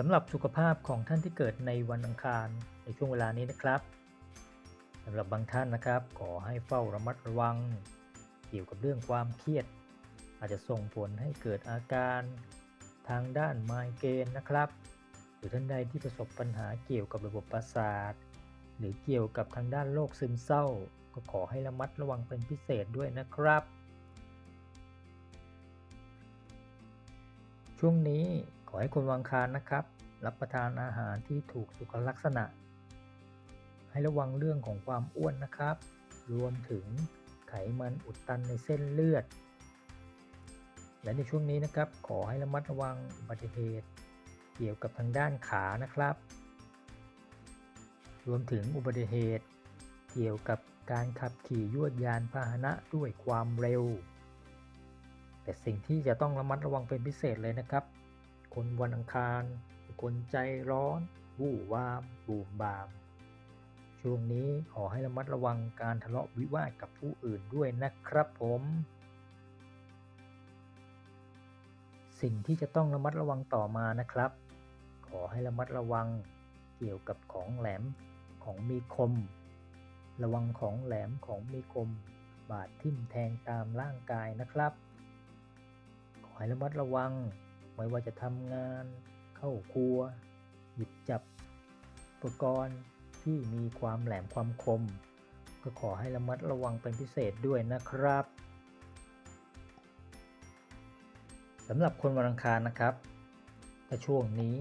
สำหรับสุขภาพของท่านที่เกิดในวันอังคารในช่วงเวลานี้นะครับสำหรับบางท่านนะครับ ขอให้เฝ้าระมัดระวัง เกี่ยวกับเรื่องความเครียด อาจจะส่งผลให้เกิดอาการทางด้านไมเกรนนะครับ หรือท่านใดที่ประสบปัญหาเกี่ยวกับระบบประสาท หรือเกี่ยวกับทางด้านโรคซึมเศร้า ก็ขอให้ระมัดระวังเป็นพิเศษด้วยนะครับ ช่วงนี้ ขอให้คนวางคารนะครับ รับประทานอาหารที่ถูกสุขลักษณะ ให้ระวังเรื่องของความอ้วนนะครับ รวมถึงไขมันอุดตันในเส้นเลือด และในช่วงนี้นะครับ ขอให้ระมัดระวังอุบัติเหตุ เกี่ยวกับทางด้านขานะครับ รวมถึงอุบัติเหตุ เกี่ยวกับการขับขี่ยวดยานพาหนะด้วยความเร็ว แต่สิ่งที่จะต้องระมัดระวังเป็นพิเศษเลยนะครับ คนวันอังคารคนใจร้อน วู่วามบูมบาม ช่วงนี้ขอให้ระมัดระวังการทะเลาะวิวาทกับผู้อื่นด้วยนะครับผม สิ่งที่จะต้องระมัดระวังต่อมานะครับ ขอให้ระมัดระวังเกี่ยวกับของแหลมของมีคม ระวังของแหลมของมีคม บาดทิ่มแทงตามร่างกายนะครับ ขอให้ระมัดระวัง ไม่ว่าจะทำงาน เข้าครัว หยิบจับ อุปกรณ์ที่มีความแหลมความคม ก็ขอให้ระมัดระวังเป็นพิเศษด้วยนะครับสำหรับคนวันอังคารนะครับถ้าช่วงนี้